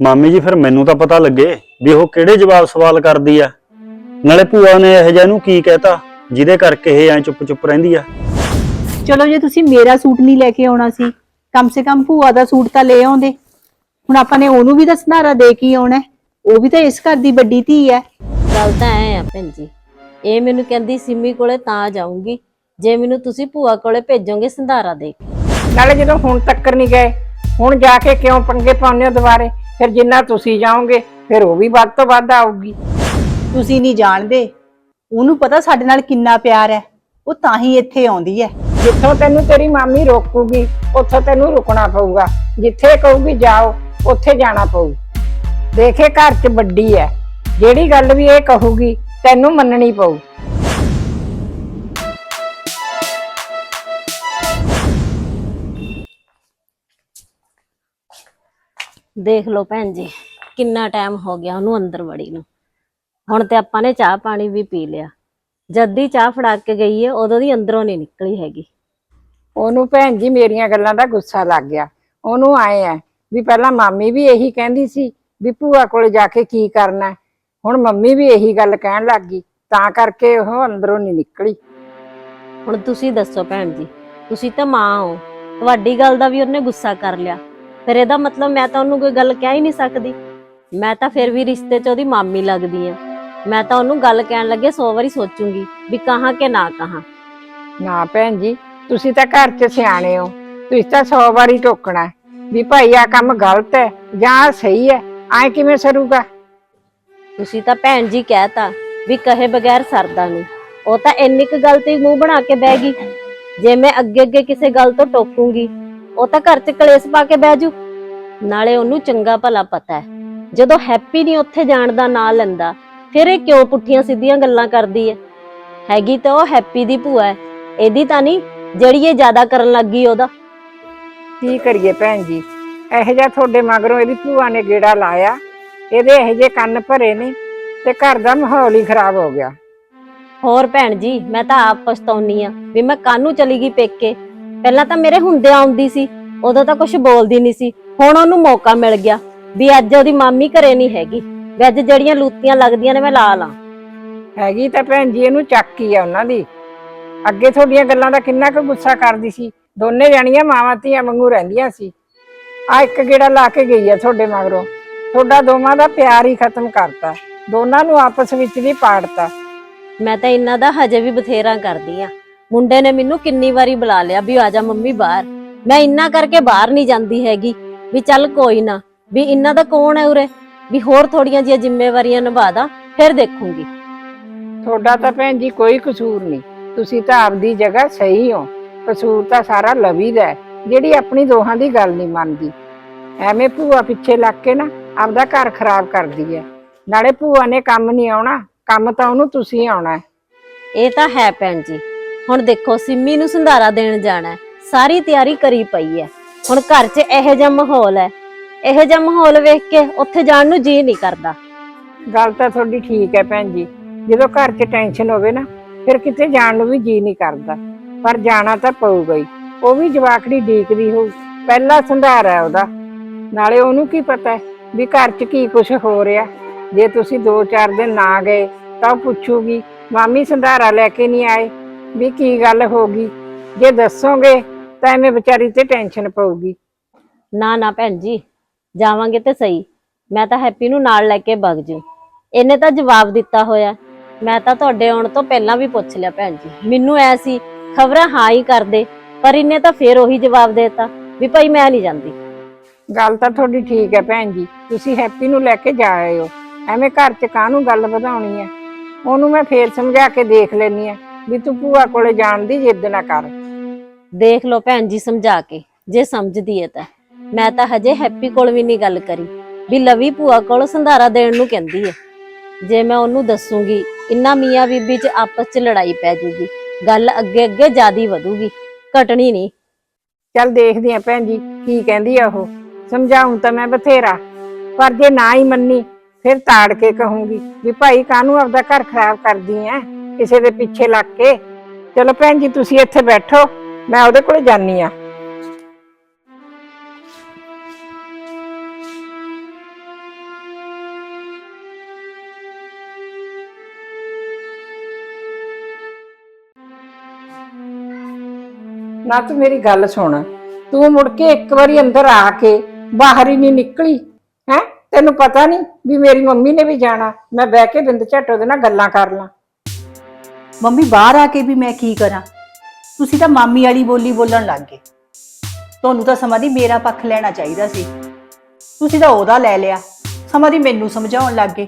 ਮਾਮੀ ਜੀ ਫਿਰ ਮੈਨੂੰ ਤਾਂ ਪਤਾ ਲੱਗੇ ਵੀ ਉਹ ਕਿਹੜੇ ਜਵਾਬ ਸਵਾਲ ਕਰਦੀ ਆ। ਨਾਲੇ ਭੂਆ ਨੇ ਇਹ ਜਿਹਾ ਨੂੰ ਕੀ ਕਹਿਤਾ ਜਿਹਦੇ ਕਰਕੇ ਇਹ ਐ ਚੁੱਪ ਚੁੱਪ ਰਹਿੰਦੀ ਆ। ਚਲੋ ਜੇ ਤੁਸੀਂ ਮੇਰਾ ਸੂਟ ਨਹੀਂ ਲੈ ਕੇ ਆਉਣਾ ਸੀ ਕਮ ਸੇ ਕਮ ਭੂਆ ਦਾ ਸੂਟ ਤਾਂ ਲੈ ਆਉਂਦੇ। ਹੁਣ ਆਪਾਂ ਨੇ ਉਹਨੂੰ ਵੀ ਤਾਂ ਸੰਧਾਰਾ ਦੇ ਕੇ ਹੀ ਆਉਣਾ ਹੈ। ਉਹ ਵੀ ਤਾਂ ਇਸ ਘਰ ਦੀ ਵੱਡੀ ਧੀ ਹੈ। ਗੱਲ ਤਾਂ ਐ ਆ ਭੈਣ ਜੀ ਇਹ ਮੈਨੂੰ ਕਹਿੰਦੀ ਸਿੰਮੀ ਕੋਲੇ ਤਾਂ ਜਾਊਂਗੀ ਜੇ ਮੈਨੂੰ ਤੁਸੀਂ ਭੂਆ ਕੋਲੇ ਭੇਜੋਗੇ ਸੰਧਾਰਾ ਦੇ ਕੇ। ਨਾਲੇ ਜਦੋਂ ਹੁਣ ਤੱਕਰ ਨਹੀਂ ਗਏ ਹੁਣ ਜਾ ਕੇ ਕਿਉਂ ਪੰਗੇ ਪਾਉਂਦੇ ਹੋ ਦੁਬਾਰੇ? ਫਿਰ ਜਿੰਨਾ ਤੁਸੀਂ ਜਾਓਗੇ ਫਿਰ ਉਹ ਵੀ ਵੱਧ ਤੋਂ ਵੱਧ ਆਊਗੀ। ਤੁਸੀਂ ਨਹੀਂ ਜਾਣਦੇ। ਉਹਨੂੰ ਪਤਾ ਸਾਡੇ ਨਾਲ ਕਿੰਨਾ ਪਿਆਰ ਹੈ। ਉਹ ਤਾਂ ਹੀ ਇੱਥੇ ਆਉਂਦੀ ਹੈ। ਜਿੱਥੋਂ ਤੈਨੂੰ ਤੇਰੀ ਮਾਮੀ ਰੋਕੂਗੀ ਉੱਥੋਂ ਤੈਨੂੰ ਰੁਕਣਾ ਪਊਗਾ। ਜਿੱਥੇ ਕਹੂਗੀ ਜਾਓ ਉੱਥੇ ਜਾਣਾ ਪਊ। ਦੇਖੇ ਘਰ 'ਚ ਵੱਡੀ ਹੈ। ਜਿਹੜੀ ਗੱਲ ਵੀ ਇਹ ਕਹੂਗੀ ਤੈਨੂੰ ਮੰਨਣੀ ਪਊ। ਦੇਖ ਲਓ ਭੈਣ ਜੀ ਕਿੰਨਾ ਟਾਈਮ ਹੋ ਗਿਆ ਉਹਨੂੰ ਅੰਦਰ ਵੜੀ ਨੂੰ। ਹੁਣ ਤੇ ਆਪਾਂ ਨੇ ਚਾਹ ਪਾਣੀ ਵੀ ਪੀ ਲਿਆ। ਜਦ ਦੀ ਚਾਹ ਫੜਾ ਕੇ ਗਈ ਹੈ ਉਦੋਂ ਦੀ ਅੰਦਰੋਂ ਨਹੀਂ ਨਿਕਲੀ ਹੈਗੀ। ਉਹਨੂੰ ਭੈਣ ਜੀ ਮੇਰੀਆਂ ਗੱਲਾਂ ਦਾ ਗੁੱਸਾ ਲੱਗ ਗਿਆ। ਉਹਨੂੰ ਆਏ ਆ ਵੀ ਪਹਿਲਾਂ ਮਾਮੀ ਵੀ ਇਹੀ ਕਹਿੰਦੀ ਸੀ ਵੀ ਭੂਆ ਕੋਲ ਜਾ ਕੇ ਕੀ ਕਰਨਾ। ਹੁਣ ਮੰਮੀ ਵੀ ਇਹੀ ਗੱਲ ਕਹਿਣ ਲੱਗ ਗਈ ਤਾਂ ਕਰਕੇ ਉਹ ਅੰਦਰੋਂ ਨਹੀਂ ਨਿਕਲੀ। ਹੁਣ ਤੁਸੀਂ ਦੱਸੋ ਭੈਣ ਜੀ ਤੁਸੀਂ ਤਾਂ ਮਾਂ ਹੋ। ਤੁਹਾਡੀ ਗੱਲ ਦਾ ਵੀ ਉਹਨੇ ਗੁੱਸਾ ਕਰ ਲਿਆ। ਫਿਰ ਇਹਦਾ ਮਤਲਬ ਮੈਂ ਤਾਂ ਉਹਨੂੰ ਕੋਈ ਗੱਲ ਕਹਿ ਹੀ ਨਹੀਂ ਸਕਦੀ। ਮੈਂ ਤਾਂ ਫਿਰ ਵੀ ਰਿਸ਼ਤੇ 'ਚ ਉਹਦੀ ਮਾਮੀ ਲੱਗਦੀ ਆ। ਮੈਂ ਤਾਂ ਉਹਨੂੰ ਗੱਲ ਕਹਿਣ ਲੱਗੇ 100 ਵਾਰੀ ਸੋਚੂੰਗੀ ਵੀ ਕਹਾਂ ਕਿ ਨਾ ਕਹਾਂ। ਨਾ ਭੈਣ ਜੀ ਤੁਸੀਂ ਤਾਂ ਘਰ 'ਚ ਸਿਆਣੇ ਹੋ। ਤੁਸੀਂ ਤਾਂ 100 ਵਾਰੀ ਟੋਕਣਾ ਹੈ ਵੀ ਭਾਈ ਆ ਕੰਮ ਗਲਤ ਹੈ ਜਾਂ ਸਹੀ ਹੈ ਐ ਕਿਵੇਂ ਸਰੂਗਾ? ਤੁਸੀਂ ਤਾਂ ਭੈਣ ਜੀ ਕਹਿਤਾ ਵੀ ਕਹੇ ਬਗੈਰ ਸਰਦਾ ਨਹੀਂ। ਉਹ ਤਾਂ ਇੰਨੀ ਕੁ ਗੱਲ ਤੇ ਹੀ ਮੂੰਹ ਬਣਾ ਕੇ ਬਹਿ ਗਈ। ਜੇ ਮੈਂ ਅੱਗੇ ਅੱਗੇ ਕਿਸੇ ਗੱਲ ਤੋਂ ਟੋਕੂੰਗੀ ਉਹ ਤਾਂ ਘਰ 'ਚ ਕਲੇਸ਼ ਪਾ ਕੇ ਬਹਿ ਜੂ। ਨਾਲੇ ਉਹਨੂੰ ਚੰਗਾ ਭਲਾ ਪਤਾ ਹੈ। ਜਦੋਂ ਹੈਪੀ ਨਹੀਂ ਉੱਥੇ ਜਾਣ ਦਾ ਨਾਂ ਲੈਂਦਾ ਫਿਰ ਇਹ ਕਿਉਂ ਪੁੱਠੀਆਂ ਸਿੱਧੀਆਂ ਗੱਲਾਂ ਕਰਦੀ ਹੈ? ਹੈਗੀ ਤਾਂ ਉਹ ਹੈਪੀ ਦੀ ਭੂਆ ਹੈ। ਇਹਦੀ ਤਾਂ ਨਹੀਂ ਜਿਹੜੀ ਇਹ ਜ਼ਿਆਦਾ ਕਰਨ ਲੱਗੀ ਉਹਦਾ। ਕੀ ਕਰੀਏ ਭੈਣ ਜੀ? ਇਹੋ ਜਿਹਾ ਤੁਹਾਡੇ ਮਗਰੋਂ ਇਹਦੀ ਭੂਆ ਨੇ ਗੇੜਾ ਲਾਇਆ। ਇਹਦੇ ਇਹੋ ਜਿਹੇ ਕੰਨ ਭਰੇ ਨੇ ਤੇ ਘਰ ਦਾ ਮਾਹੌਲ ਹੀ ਖਰਾਬ ਹੋ ਗਿਆ। ਹੋਰ ਭੈਣ ਜੀ ਮੈਂ ਤਾਂ ਆਪ ਪਛਤਾਉਣੀ ਆ ਵੀ ਮੈਂ ਕਾਹਨੂੰ ਚਲੀ ਗਈ ਪੇਕੇ? ਪਹਿਲਾਂ ਤਾਂ ਮੇਰੇ ਹੁੰਦੇ ਆਉਂਦੀ ਸੀ ਉਦੋਂ ਤਾਂ ਕੁਝ ਬੋਲਦੀ ਨਹੀਂ ਸੀ ਹੁਣ ਉਹਨੂੰ ਮੌਕਾ ਮਿਲ ਗਿਆ ਵੀ ਅੱਜ ਉਹਦੀ ਮਾਮੀ ਘਰੇ ਨਹੀਂ ਹੈਗੀ ਵੀ ਅੱਜ ਜਿਹੜੀਆਂ ਲੂਤੀਆਂ ਲੱਗਦੀਆਂ ਨੇ ਮੈਂ ਲਾ ਲਾਂ। ਹੈਗੀ ਤਾਂ ਭੈਣ ਜੀ ਇਹਨੂੰ ਚੱਕੀ ਆ ਉਹਨਾਂ ਦੀ। ਅੱਗੇ ਤੁਹਾਡੀਆਂ ਗੱਲਾਂ ਦਾ ਕਿੰਨਾ ਕੁ ਗੁੱਸਾ ਕਰਦੀ ਸੀ ਦੋਨੇ ਜਾਣੀਆਂ ਮਾਵਾਂ ਧੀਆਂ ਵਾਂਗੂ ਰਹਿੰਦੀਆਂ ਸੀ। ਆ ਇੱਕ ਗੇੜਾ ਲਾ ਕੇ ਗਈ ਆ ਤੁਹਾਡੇ ਮਗਰੋਂ। ਤੁਹਾਡਾ ਦੋਵਾਂ ਦਾ ਪਿਆਰ ਹੀ ਖਤਮ ਕਰਤਾ। ਦੋਨਾਂ ਨੂੰ ਆਪਸ ਵਿੱਚ ਵੀ ਪਾੜਤਾ। ਮੈਂ ਤਾਂ ਇਹਨਾਂ ਦਾ ਹਜੇ ਵੀ ਬਥੇਰਾ ਕਰਦੀ ਆ। ਮੁੰਡੇ ਨੇ ਮੈਨੂੰ ਕਿੰਨੀ ਵਾਰੀ ਬੁਲਾ ਲਿਆ ਵੀ ਆ ਜਾ ਮੰਮੀ ਬਾਹਰ। ਮੈਂ ਇੰਨਾ ਕਰਕੇ ਬਾਹਰ ਨਹੀਂ ਜਾਂਦੀ ਹੈਗੀ ਵੀ ਚੱਲ ਕੋਈ ਨਾ ਵੀ ਇਹਨਾਂ ਦਾ ਕੌਣ ਹੈ ਉਰੇ? ਵੀ ਹੋਰ ਥੋੜੀਆਂ ਜਿਹੀਆਂ ਜ਼ਿੰਮੇਵਾਰੀਆਂ ਨਿਭਾ ਦਾਂ ਫਿਰ ਦੇਖੂੰਗੀ। ਤੁਹਾਡਾ ਤਾਂ ਭੈਣ ਜੀ ਕੋਈ ਕਸੂਰ ਨਹੀਂ। ਤੁਸੀਂ ਤਾਂ ਆਪਦੀ ਜਗ੍ਹਾ ਸਹੀ ਹੋ। ਕਸੂਰ ਤਾਂ ਸਾਰਾ ਲਵੀ ਦਾ ਹੈ, ਜਿਹੜੀ ਆਪਣੀ ਦੋਹਾਂ ਦੀ ਗੱਲ ਨਹੀਂ ਮੰਨਦੀ। ਐਵੇਂ ਭੂਆ ਪਿੱਛੇ ਲੱਗ ਕੇ ਨਾ ਆਪਦਾ ਘਰ ਖਰਾਬ ਕਰਦੀ ਹੈ। ਨਾਲੇ ਭੂਆ ਨੇ ਕੰਮ ਨਹੀਂ ਆਉਣਾ ਕੰਮ ਤਾਂ ਉਹਨੂੰ ਤੁਸੀਂ ਆਉਣਾ ਹੈ। ਇਹ ਤਾਂ ਹੈ ਭੈਣ ਜੀ। ਹੁਣ ਦੇਖੋ, ਸਿੰਮੀ ਨੂੰ ਸੰਧਾਰਾ ਦੇਣ ਜਾਣਾ ਹੈ। ਸਾਰੀ ਤਿਆਰੀ ਕਰੀ ਪਈ ਹੈ। ਹੁਣ ਘਰ 'ਚ ਇਹੋ ਜਿਹਾ ਮਾਹੌਲ ਹੈ। ਇਹੋ ਜਿਹਾ ਮਾਹੌਲ ਵੇਖ ਕੇ ਉੱਥੇ ਜਾਣ ਨੂੰ ਜੀ ਨਹੀਂ ਕਰਦਾ। ਗੱਲ ਤਾਂ ਤੁਹਾਡੀ ਠੀਕ ਹੈ ਭੈਣ ਜੀ। ਜਦੋਂ ਘਰ 'ਚ ਟੈਨਸ਼ਨ ਹੋਵੇ ਨਾ, ਫਿਰ ਕਿਤੇ ਜਾਣ ਨੂੰ ਵੀ ਜੀ ਨਹੀਂ ਕਰਦਾ। ਪਰ ਜਾਣਾ ਤਾਂ ਪਊਗਾ ਹੀ। ਉਹ ਵੀ ਜਵਾਕੜੀ ਡੀਕਦੀ ਹੋਊ। ਪਹਿਲਾ ਸੰਧਾਰਾ ਹੈ ਉਹਦਾ। ਨਾਲੇ ਉਹਨੂੰ ਕੀ ਪਤਾ ਹੈ ਵੀ ਘਰ 'ਚ ਕੀ ਕੁਝ ਹੋ ਰਿਹਾ। ਜੇ ਤੁਸੀਂ 2-4 ਦਿਨ ਨਾ ਗਏ, ਤਾਂ ਉਹ ਪੁੱਛੂਗੀ, ਮਾਮੀ, ਸੰਧਾਰਾ ਲੈ ਕੇ ਨਹੀਂ ਆਏ? ਵੀ ਕੀ ਗੱਲ ਹੋ ਗਈ? ਜੇ ਦੱਸੋਗੇ ਤਾਂ ਐਵੇਂ ਵਿਚਾਰੀ ਤੇ ਟੈਨਸ਼ਨ ਪਊਗੀ। ਨਾ ਨਾ ਭੈਣ ਜੀ ਜਾਵਾਂਗੇ ਤੇ ਸਹੀ। ਮੈਂ ਤਾਂ ਹੈਪੀ ਨੂੰ ਨਾਲ ਲੈ ਕੇ ਵਗ ਜੂ। ਇਹਨੇ ਤਾਂ ਜਵਾਬ ਦਿੱਤਾ ਹੋਇਆ। ਮੈਂ ਤਾਂ ਤੁਹਾਡੇ ਆਉਣ ਤੋਂ ਪਹਿਲਾਂ ਵੀ ਪੁੱਛ ਲਿਆ ਭੈਣ ਜੀ। ਮੈਨੂੰ ਐ ਸੀ ਖਬਰਾਂ ਹਾਂ ਹੀ ਕਰਦੇ ਪਰ ਇਹਨੇ ਤਾਂ ਫੇਰ ਉਹੀ ਜਵਾਬ ਦੇਤਾ ਵੀ ਭਾਈ ਮੈਂ ਨਹੀਂ ਜਾਂਦੀ। ਗੱਲ ਤਾਂ ਤੁਹਾਡੀ ਠੀਕ ਹੈ ਭੈਣ ਜੀ। ਤੁਸੀਂ ਹੈਪੀ ਨੂੰ ਲੈ ਕੇ ਜਾ ਆਏ ਹੋ ਐਵੇਂ ਘਰ 'ਚ ਕਾਹਨੂੰ ਗੱਲ ਵਧਾਉਣੀ ਹੈ ਉਹਨੂੰ ਮੈਂ ਫੇਰ ਸਮਝਾ ਕੇ ਦੇਖ ਲੈਣੀ ਆ ਵੀ ਤੂੰ ਭੂਆ ਕੋਲੇ ਜਾਣ ਦੀ ਜਿੱਦ ਨਾ ਕਰ। ਦੇਖ ਲਓ ਭੈਣ ਜੀ ਸਮਝਾ ਕੇ ਜੇ ਸਮਝਦੀ ਹੈ ਤਾਂ। ਮੈਂ ਤਾਂ ਹਜੇ ਹੈਪੀ ਕੋਲ ਵੀ ਨਹੀਂ ਗੱਲ ਕਰੀ ਵੀ ਲਵੀ ਭੂਆ ਕੋਲ ਸੰਧਾਰਾ ਦੇਣ ਨੂੰ ਕਹਿੰਦੀ ਹੈ ਜੇ ਮੈਂ ਉਹਨੂੰ ਦੱਸੂਗੀ ਇੰਨਾ ਮੀਆਂ ਬੀਬੀ 'ਚ ਆਪਸ 'ਚ ਲੜਾਈ ਪੈ ਜੂਗੀ ਗੱਲ ਅੱਗੇ ਅੱਗੇ ਜਿਆਦੀ ਵਧੂਗੀ ਘਟਣੀ ਨਹੀਂ। ਚੱਲ ਦੇਖਦੇ ਆ ਭੈਣ ਜੀ ਕੀ ਕਹਿੰਦੀ ਆ ਉਹ। ਸਮਝਾਉਂ ਤਾਂ ਮੈਂ ਬਥੇਰਾ ਪਰ ਜੇ ਨਾ ਹੀ ਮੰਨੀ ਫਿਰ ਤਾੜ ਕੇ ਕਹੂੰਗੀ ਵੀ ਭਾਈ ਕਾਹਨੂੰ ਆਪਦਾ ਘਰ ਖਰਾਬ ਕਰਦੀ ਐ? ਕਿਸੇ ਦੇ ਪਿੱਛੇ ਲੱਗ ਕੇ। ਚਲੋ ਭੈਣ ਜੀ, ਤੁਸੀਂ ਇੱਥੇ ਬੈਠੋ, ਮੈਂ ਉਹਦੇ ਕੋਲੇ ਜਾਨੀ ਆ ਨਾ ਤੂੰ ਮੇਰੀ ਗੱਲ ਸੁਣ। ਤੂੰ ਮੁੜ ਕੇ ਇੱਕ ਵਾਰੀ ਅੰਦਰ ਆ ਕੇ ਬਾਹਰ ਹੀ ਨਹੀਂ ਨਿਕਲੀ? ਹੈ? ਤੈਨੂੰ ਪਤਾ ਨਹੀਂ ਵੀ ਮੇਰੀ ਮੰਮੀ ਨੇ ਵੀ ਜਾਣਾ। ਮੈਂ ਬਹਿ ਕੇ ਬਿੰਦ ਝੱਟ ਉਹਦੇ ਨਾਲ ਗੱਲਾਂ ਕਰ ਲਾਂ। ਮੰਮੀ ਬਾਹਰ ਆ ਕੇ ਵੀ ਮੈਂ ਕੀ ਕਰਾਂ? ਤੁਸੀਂ ਤਾਂ ਮਾਮੀ ਵਾਲੀ ਬੋਲੀ ਬੋਲਣ ਲੱਗ ਗਏ। ਤੁਹਾਨੂੰ ਤਾਂ ਸਮਾਂ ਦੀ ਮੇਰਾ ਪੱਖ ਲੈਣਾ ਚਾਹੀਦਾ ਸੀ। ਤੁਸੀਂ ਤਾਂ ਉਹਦਾ ਲੈ ਲਿਆ। ਸਮਾਂ ਦੀ ਮੈਨੂੰ ਸਮਝਾਉਣ ਲੱਗ ਗਏ।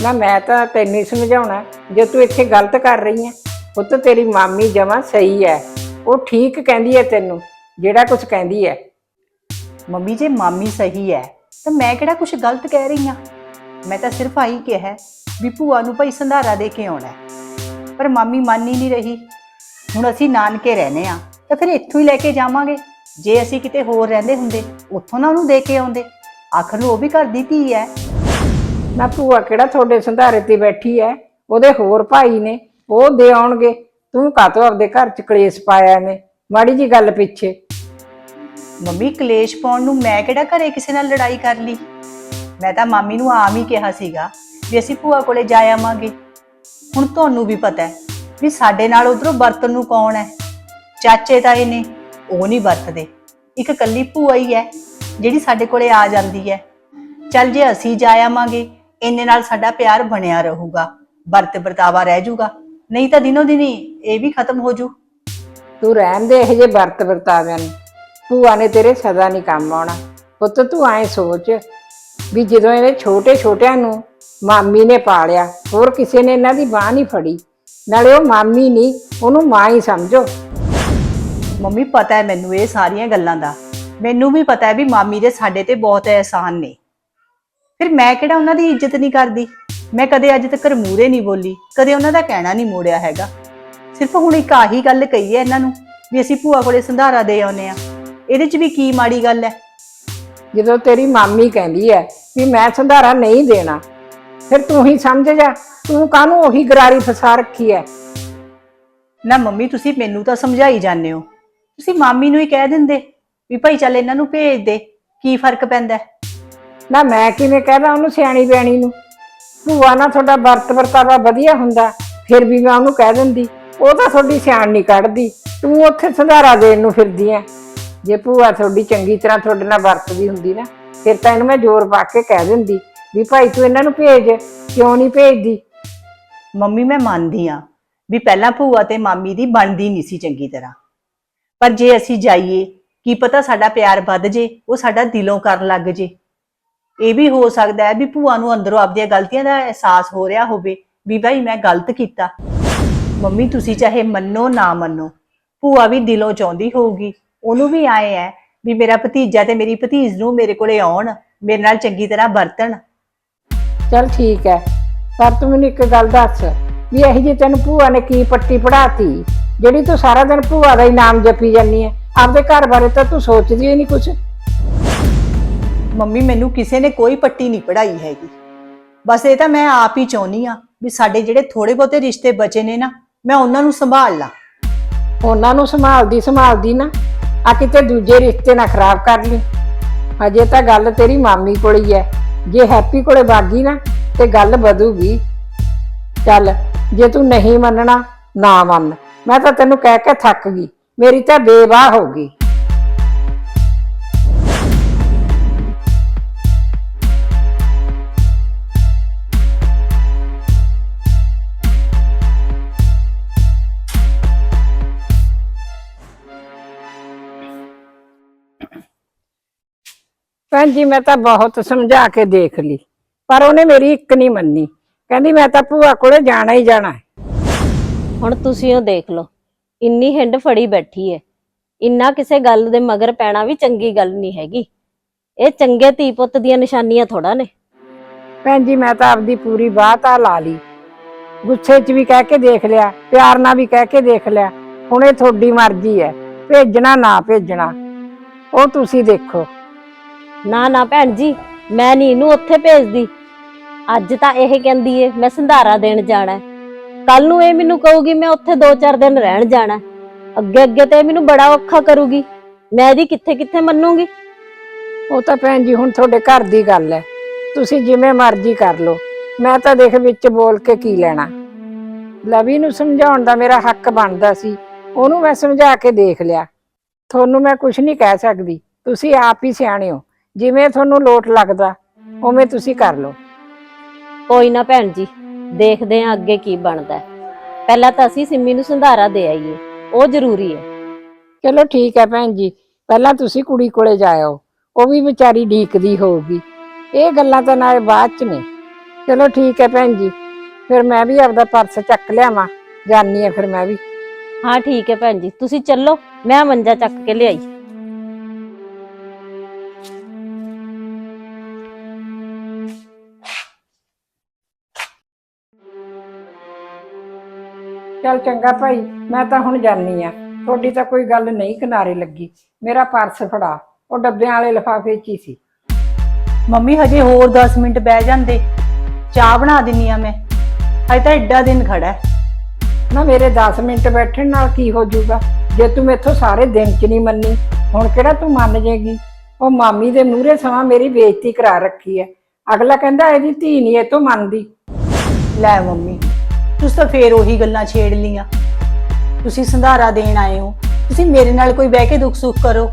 ਨਾ ਮੈਂ ਤਾਂ ਤੈਨੂੰ ਹੀ ਸਮਝਾਉਣਾ। ਜੇ ਤੂੰ ਇੱਥੇ ਗਲਤ ਕਰ ਰਹੀ ਹੈ ਪੁੱਤ ਤੇਰੀ ਮਾਮੀ ਜਮਾ ਸਹੀ ਹੈ ਉਹ ਠੀਕ ਕਹਿੰਦੀ ਹੈ ਤੈਨੂੰ ਜਿਹੜਾ ਕੁਝ ਕਹਿੰਦੀ ਹੈ ਮੰਮੀ ਜੇ ਮਾਮੀ ਸਹੀ ਹੈ ਤਾਂ ਮੈਂ ਕਿਹੜਾ ਕੁਝ ਗਲਤ ਕਹਿ ਰਹੀ ਹਾਂ ਮੈਂ ਤਾਂ ਸਿਰਫ ਆਹੀ ਕਿਹਾ ਵੀ ਭੂਆ ਨੂੰ ਭਾਈ ਸੰਧਾਰਾ ਦੇ ਕੇ ਆਉਣਾ ਹੈ। ਪਰ ਮਾਮੀ ਮੰਨ ਹੀ ਨਹੀਂ ਰਹੀ। ਹੁਣ ਅਸੀਂ ਨਾਨਕੇ ਰਹਨੇ ਆ ਤਾਂ ਫਿਰ ਇੱਥੋਂ ਹੀ ਲੈ ਕੇ ਜਾਵਾਂਗੇ। ਜੇ ਅਸੀਂ ਕਿਤੇ ਹੋਰ ਰਹਿੰਦੇ ਹੁੰਦੇ ਉੱਥੋਂ ਨਾ ਉਹਨੂੰ ਦੇ ਕੇ ਆਉਂਦੇ। ਆਖਰ ਨੂੰ ਉਹ ਵੀ ਘਰ ਦੀ ਧੀ ਹੈ। ਨਾ ਭੂਆ ਕਿਹੜਾ ਤੁਹਾਡੇ ਸੰਧਾਰੇ ਤੇ ਬੈਠੀ ਹੈ? ਉਹਦੇ ਹੋਰ ਭਾਈ ਨੇ ਉਹ ਦੇ ਆਉਣਗੇ। ਤੂੰ ਕਾਤੋਂ ਆਪਦੇ ਘਰ ਚ ਕਲੇਸ਼ ਪਾਇਆ ਨੇ? ਮਾੜੀ ਜੀ ਗੱਲ ਪਿੱਛੇ। ਮੰਮੀ ਕਲੇਸ਼ ਪਾਉਣ ਨੂੰ ਮੈਂ ਕਿਹੜਾ ਘਰੇ ਕਿਸੇ ਨਾਲ ਲੜਾਈ ਕਰ ਲਈ? ਮੈਂ ਤਾਂ ਮਾਮੀ ਨੂੰ ਆਮ ਹੀ ਕਿਹਾ ਸੀਗਾ ਵੀ ਅਸੀਂ ਭੂਆ ਕੋਲੇ ਜਾ ਆਵਾਂਗੇ। ਹੁਣ ਤੁਹਾਨੂੰ ਵੀ ਪਤਾ ਹੈ ਵੀ ਸਾਡੇ ਨਾਲ ਉਧਰੋਂ ਵਰਤਨ ਨੂੰ ਕੌਣ ਹੈ। ਚਾਚੇ ਤਾਏ ਨੇ, ਉਹ ਨਹੀਂ ਵਰਤਦੇ। ਇੱਕ ਕੱਲੀ ਭੂਆ ਹੀ ਹੈ, ਜਿਹੜੀ ਸਾਡੇ ਕੋਲੇ ਆ ਜਾਂਦੀ ਹੈ। ਚੱਲ ਜੇ ਅਸੀਂ ਜਾ ਆਵਾਂਗੇ, ਇੰਨੇ ਨਾਲ ਸਾਡਾ ਪਿਆਰ ਬਣਿਆ ਰਹੂਗਾ, ਵਰਤ ਵਰਤਾਵਾ ਰਹਿ ਜਾਊਗਾ ਨਹੀਂ ਤਾਂ ਦਿਨੋ ਦਿਨੀ ਇਹ ਵੀ ਖਤਮ ਹੋ ਜੂ। ਤੂੰ ਰਹਿਣ ਦੇ ਇਹ ਜੇ ਵਰਤ ਵਰਤਾਵਿਆਂ ਨੂੰ। ਭੂਆ ਨੇ ਤੇਰੇ ਸਦਾ ਨਹੀਂ ਕੰਮ ਆਉਣਾ। ਪੁੱਤ ਤੂੰ ਐ ਸੋਚ ਵੀ ਜਦੋਂ ਇਹਨੇ ਛੋਟੇ ਛੋਟਿਆਂ ਨੂੰ ਮਾਮੀ ਨੇ ਪਾਲਿਆ। ਹੋਰ ਕਿਸੇ ਨੇ ਇਹਨਾਂ ਦੀ ਬਾਹ ਨਹੀਂ ਫੜੀ। ਨਾਲੇ ਉਹ ਮਾਮੀ ਨਹੀਂ ਉਹਨੂੰ ਮਾਂ ਹੀ ਸਮਝੋ। ਮੰਮੀ ਪਤਾ ਹੈ ਮੈਨੂੰ ਇਹ ਸਾਰੀਆਂ ਗੱਲਾਂ ਦਾ। ਮੈਨੂੰ ਵੀ ਪਤਾ ਹੈ ਵੀ ਮਾਮੀ ਦੇ ਸਾਡੇ ਤੇ ਬਹੁਤ ਅਹਿਸਾਨ ਨੇ। ਫਿਰ ਮੈਂ ਕਿਹੜਾ ਉਹਨਾਂ ਦੀ ਇੱਜ਼ਤ ਨਹੀਂ ਕਰਦੀ? ਮੈਂ ਕਦੇ ਅੱਜ ਤੱਕ ਮੂਰੇ ਨਹੀਂ ਬੋਲੀ ਕਦੇ ਉਹਨਾਂ ਦਾ ਕਹਿਣਾ ਨਹੀਂ ਮੋੜਿਆ ਹੈਗਾ। ਸਿਰਫ ਹੁਣ ਇੱਕ ਆਹੀ ਗੱਲ ਕਹੀ ਹੈ ਇਹਨਾਂ ਨੂੰ ਵੀ ਅਸੀਂ ਭੂਆ ਕੋਲੇ ਸੰਧਾਰਾ ਦੇ ਆਉਨੇ ਆ ਇਹਦੇ 'ਚ ਵੀ ਕੀ ਮਾੜੀ ਗੱਲ ਹੈ? ਜਦੋਂ ਤੇਰੀ ਮਾਮੀ ਕਹਿੰਦੀ ਹੈ ਵੀ ਮੈਂ ਸੰਧਾਰਾ ਨਹੀਂ ਦੇਣਾ ਫਿਰ ਤੂੰ ਹੀ ਸਮਝ ਜਾ ਤੂੰ ਕਾਹਨੂੰ ਉਹੀ ਗਰਾਰੀ ਫਸਾ ਰੱਖੀ ਹੈ ਨਾ ਮੰਮੀ ਤੁਸੀਂ ਮੈਨੂੰ ਤਾਂ ਸਮਝਾਈ ਜਾਂਦੇ ਹੋ। ਤੁਸੀਂ ਮਾਮੀ ਨੂੰ ਹੀ ਕਹਿ ਦਿੰਦੇ ਵੀ ਭਾਈ ਚੱਲ ਇਹਨਾਂ ਨੂੰ ਭੇਜ ਦੇ ਕੀ ਫ਼ਰਕ ਪੈਂਦਾ? ਹੈ? ਨਾ ਮੈਂ ਕਿਵੇਂ ਕਹਿਦਾ ਉਹਨੂੰ ਸਿਆਣੀ ਬਿਆਣੀ ਨੂੰ? ਭੂਆ ਨਾਲ ਤੁਹਾਡਾ ਵਰਤ ਵਰਤਾਵਾ ਵਧੀਆ ਹੁੰਦਾ ਫਿਰ ਵੀ ਮੈਂ ਉਹਨੂੰ ਕਹਿ ਦਿੰਦੀ ਉਹ ਤਾਂ ਤੁਹਾਡੀ ਸਿਆਣ ਨਹੀਂ ਕੱਢਦੀ ਤੂੰ ਉੱਥੇ ਸੰਧਾਰਾ ਦੇਣ ਨੂੰ ਫਿਰਦੀ ਐ। ਜੇ ਭੂਆ ਤੁਹਾਡੀ ਚੰਗੀ ਤਰ੍ਹਾਂ ਤੁਹਾਡੇ ਨਾਲ ਵਰਤਦੀ ਹੁੰਦੀ ਨਾ ਫਿਰ ਤਾਂ ਇਹਨੂੰ ਮੈਂ ਜ਼ੋਰ ਪਾ ਕੇ ਕਹਿ ਦਿੰਦੀ। ਵੀ ਭਾਈ ਤੂੰ ਇਹਨਾਂ ਨੂੰ ਭੇਜ, ਕਿਉਂ ਨਹੀਂ ਭੇਜਦੀ? ਮੰਮੀ, ਮੈਂ ਮੰਨਦੀ ਆ ਵੀ ਪਹਿਲਾਂ ਭੂਆ ਤੇ ਮਾਮੀ ਦੀ ਬਣਦੀ ਨਹੀਂ ਸੀ ਚੰਗੀ ਤਰ੍ਹਾਂ। ਪਰ ਜੇ ਅਸੀਂ ਜਾਈਏ, ਕੀ ਪਤਾ ਸਾਡਾ ਪਿਆਰ ਵੱਧ ਜੇ, ਉਹ ਸਾਡਾ ਦਿਲੋਂ ਕਰਨ ਲੱਗ ਜੇ। ਇਹ ਵੀ ਹੋ ਸਕਦਾ ਹੈ ਵੀ ਭੂਆ ਨੂੰ ਅੰਦਰੋਂ ਆਪਣੀਆਂ ਗਲਤੀਆਂ ਦਾ ਅਹਿਸਾਸ ਹੋ ਰਿਹਾ ਹੋਵੇ ਵੀ ਭਾਈ ਮੈਂ ਗਲਤ ਕੀਤਾ। ਮੰਮੀ, ਤੁਸੀਂ ਚਾਹੇ ਮੰਨੋ ਨਾ ਮੰਨੋ, ਭੂਆ ਵੀ ਦਿਲੋਂ ਚਾਹੁੰਦੀ ਹੋਊਗੀ। ਉਹਨੂੰ ਵੀ ਆਏ ਹੈ ਵੀ ਮੇਰਾ ਭਤੀਜਾ ਤੇ ਮੇਰੀ ਭਤੀਜ ਨੂੰ ਮੇਰੇ ਕੋਲੇ ਆਉਣ, ਮੇਰੇ ਨਾਲ ਚੰਗੀ ਤਰ੍ਹਾਂ ਵਰਤਣ। ਚਲ ਠੀਕ ਹੈ ਪਰ ਤੂੰ ਮੈਨੂੰ ਇੱਕ ਗੱਲ ਦੱਸ ਵੀ ਇਹ ਜੀ ਤੈਨੂੰ ਭੂਆ ਨੇ ਕੀ ਪੱਟੀ ਪੜਾਤੀ ਜਿਹੜੀ ਤੂੰ ਸਾਰਾ ਦਿਨ ਭੂਆ ਦਾ ਹੀ ਨਾਮ ਜਪੀ ਜਾਂਦੀ ਹੈ ਆਪਦੇ ਘਰ ਬਾਰੇ ਤਾਂ ਤੂੰ ਸੋਚਦੀ ਹੀ ਨਹੀਂ ਕੁਛ। ਮੰਮੀ ਮੈਨੂੰ ਕਿਸੇ ਨੇ ਕੋਈ ਪੱਟੀ ਨਹੀਂ ਪੜਾਈ ਹੈਗੀ। ਬਸ ਇਹ ਤਾਂ ਮੈਂ ਆਪ ਹੀ ਚਾਹੁੰਦੀ ਆ ਵੀ ਸਾਡੇ ਜਿਹੜੇ ਥੋੜੇ ਬਹੁਤੇ ਰਿਸ਼ਤੇ ਬਚੇ ਨੇ ਨਾ ਮੈਂ ਉਹਨਾਂ ਨੂੰ ਸੰਭਾਲ ਲਾਂ। ਉਹਨਾਂ ਨੂੰ ਸੰਭਾਲਦੀ ਸੰਭਾਲਦੀ ਨਾ ਆ ਕਿਤੇ ਦੂਜੇ ਰਿਸ਼ਤੇ ਨਾ ਖਰਾਬ ਕਰ ਲਈ ਹਜੇ ਤਾਂ ਗੱਲ ਤੇਰੀ ਮਾਮੀ ਕੋਲ ਹੀ ਹੈ ਜੇ ਹੈਪੀ ਕੋਲੇ ਬਾਗੀ ਨਾ, ਤੇ ਗੱਲ ਵਧੂਗੀ। ਚੱਲ, ਜੇ ਤੂੰ ਨਹੀਂ ਮੰਨਣਾ, ਨਾ ਮੰਨ। ਮੈਂ ਤਾਂ ਤੈਨੂੰ ਕਹਿ ਕੇ ਥੱਕ ਗਈ। ਮੇਰੀ ਤਾਂ ਬੇਵਾਹ ਹੋ ਗਈ। ਭੈਣ ਜੀ ਮੈਂ ਤਾਂ ਬਹੁਤ ਸਮਝਾ ਕੇ ਦੇਖ ਲਈ ਪਰ ਉਹਨੇ ਮੇਰੀ ਇੱਕ ਨਹੀਂ ਮੰਨੀ। ਕਹਿੰਦੀ ਮੈਂ ਤਾਂ ਭੂਆ ਕੋਲੇ ਜਾਣਾ ਹੀ ਜਾਣਾ ਹੈ। ਹੁਣ ਤੁਸੀਂ ਉਹ ਦੇਖ ਲਓ ਇੰਨੀ ਹਿੰਡ ਫੜੀ ਬੈਠੀ ਹੈ ਇੰਨਾ ਕਿਸੇ ਗੱਲ ਦੇ ਮਗਰ ਪੈਣਾ ਵੀ ਚੰਗੀ ਗੱਲ ਨਹੀਂ ਹੈਗੀ। ਇਹ ਚੰਗੇ ਧੀ ਪੁੱਤ ਦੀਆਂ ਨਿਸ਼ਾਨੀਆਂ ਥੋੜਾ ਨੇ। ਭੈਣ ਜੀ ਮੈਂ ਤਾਂ ਆਪਦੀ ਪੂਰੀ ਬਾਹ ਤਾਂ ਲਾ ਲਈ। ਗੁੱਸੇ 'ਚ ਵੀ ਕਹਿ ਕੇ ਦੇਖ ਲਿਆ ਪਿਆਰ ਨਾਲ ਵੀ ਕਹਿ ਕੇ ਦੇਖ ਲਿਆ। ਹੁਣ ਇਹ ਤੁਹਾਡੀ ਮਰਜ਼ੀ ਹੈ ਭੇਜਣਾ ਨਾ ਭੇਜਣਾ। ਉਹ ਤੁਸੀਂ ਦੇਖੋ। ਨਾ ਨਾ ਭੈਣ ਜੀ, ਮੈਂ ਨਹੀਂ ਇਹਨੂੰ ਉੱਥੇ ਭੇਜਦੀ। ਅੱਜ ਤਾਂ ਇਹ ਕਹਿੰਦੀ ਏ, ਮੈਂ ਸੰਧਾਰਾ ਦੇਣ ਜਾਣਾ। ਕੱਲ ਨੂੰ ਇਹ ਮੈਨੂੰ ਕਹੂਗੀ, ਮੈਂ ਉੱਥੇ 2-4 ਦਿਨ ਰਹਿਣ ਜਾਣਾ। ਅੱਗੇ ਅੱਗੇ ਤੇ ਮੈਨੂੰ ਬੜਾ ਔਖਾ ਕਰੂਗੀ। ਮੈਂ ਇਹਦੀ ਕਿੱਥੇ ਕਿੱਥੇ ਮੰਨੂਗੀ? ਉਹ ਤਾਂ ਭੈਣ ਜੀ, ਹੁਣ ਤੁਹਾਡੇ ਘਰ ਦੀ ਗੱਲ ਹੈ ਤੁਸੀਂ ਜਿਵੇਂ ਮਰਜ਼ੀ ਕਰ ਲਓ। ਮੈਂ ਤਾਂ ਦੇਖ ਵਿੱਚ ਬੋਲ ਕੇ ਕੀ ਲੈਣਾ। ਲਵੀ ਨੂੰ ਸਮਝਾਉਣ ਦਾ ਮੇਰਾ ਹੱਕ ਬਣਦਾ ਸੀ। ਉਹਨੂੰ ਮੈਂ ਸਮਝਾ ਕੇ ਦੇਖ ਲਿਆ। ਤੁਹਾਨੂੰ ਮੈਂ ਕੁਝ ਨਹੀਂ ਕਹਿ ਸਕਦੀ। ਤੁਸੀਂ ਆਪ ਹੀ ਸਿਆਣੇ ਹੋ। ਜਿਵੇਂ ਤੁਹਾਨੂੰ ਲੋਟ ਲੱਗਦਾ ਉਵੇਂ ਤੁਸੀਂ ਕਰ ਲਓ। ਕੋਈ ਨਾ ਭੈਣ ਜੀ ਦੇਖਦੇ ਆਂ ਅੱਗੇ ਕੀ ਬਣਦਾ। ਹੈ। ਪਹਿਲਾਂ ਤਾਂ ਅਸੀਂ ਸਿੰਮੀ ਨੂੰ ਸੰਧਾਰਾ ਦੇ ਆਈਏ ਉਹ ਜ਼ਰੂਰੀ ਹੈ। ਚਲੋ ਠੀਕ ਹੈ ਭੈਣ ਜੀ ਪਹਿਲਾਂ ਤੁਸੀਂ ਕੁੜੀ ਕੋਲੇ ਜਾਇਓ ਉਹ ਵੀ ਵਿਚਾਰੀ ਢੀਕਦੀ ਹੋਊਗੀ। ਇਹ ਗੱਲਾਂ ਤਾਂ ਨਾਲੇ ਬਾਅਦ ਚ ਨੇ। ਚਲੋ ਠੀਕ ਹੈ ਭੈਣ ਜੀ ਫਿਰ ਮੈਂ ਵੀ ਆਪਦਾ ਪਰਸ ਚੱਕ ਲਿਆਵਾਂ ਜਾਨੀ ਆ ਫਿਰ ਮੈਂ ਵੀ। ਹਾਂ ਠੀਕ ਹੈ ਭੈਣ ਜੀ ਤੁਸੀਂ ਚੱਲੋ ਮੈਂ ਮੰਜਾ ਚੱਕ ਕੇ ਲਿਆਈ। ਚੱਲ ਚੰਗਾ ਭਾਈ ਮੈਂ ਤਾਂ ਹੁਣ ਜਾਨੀ ਆ। ਤੁਹਾਡੀ ਤਾਂ ਕੋਈ ਗੱਲ ਨਹੀਂ ਕਿਨਾਰੇ ਲੱਗੀ। ਮੇਰਾ ਪਰਸ ਫੜਾ। ਉਹ ਡੱਬਿਆਂ ਵਾਲੇ ਲਿਫਾਫੇ 'ਚ ਹੀ ਸੀ। ਮੰਮੀ ਹਜੇ ਹੋਰ 10 ਮਿੰਟ ਬਹਿ ਜਾਂਦੇ। ਚਾਹ ਬਣਾ ਦਿੰਨੀ ਆ ਮੈਂ। ਹਜੇ ਤਾਂ ਐਡਾ ਦਿਨ ਖੜਾ ਹੈ। ਨਾ ਮੇਰੇ 10 ਮਿੰਟ ਬੈਠਣ ਨਾਲ ਕੀ ਹੋ ਜਾਊਗਾ? ਜੇ ਤੂੰ ਮੈਥੋਂ ਸਾਰੇ ਦਿਨ 'ਚ ਨਹੀਂ ਮੰਨੀ ਹੁਣ ਕਿਹੜਾ ਤੂੰ ਮੰਨ ਜੇਗੀ ਉਹ ਮਾਮੀ ਦੇ ਮੂਹਰੇ ਸਮਾਂ ਮੇਰੀ ਬੇਇੱਜ਼ਤੀ ਕਰਾ ਰੱਖੀ ਹੈ। ਅਗਲਾ ਕਹਿੰਦਾ ਇਹਦੀ ਧੀ ਨਹੀਂ ਇਹ ਤੋਂ ਮੰਨਦੀ। ਲੈ ਮੰਮੀ ਤੁਸੀਂ ਤਾਂ ਫੇਰ ਉਹੀ ਗੱਲਾਂ ਛੇੜ ਲੀਆਂ ਤੁਸੀਂ ਸੰਧਾਰਾ ਦੇਣ ਆਏ ਹੋ। ਤੁਸੀਂ ਮੇਰੇ ਨਾਲ ਕੋਈ ਬਹਿ ਕੇ ਦੁੱਖ ਸੁੱਖ ਕਰੋ।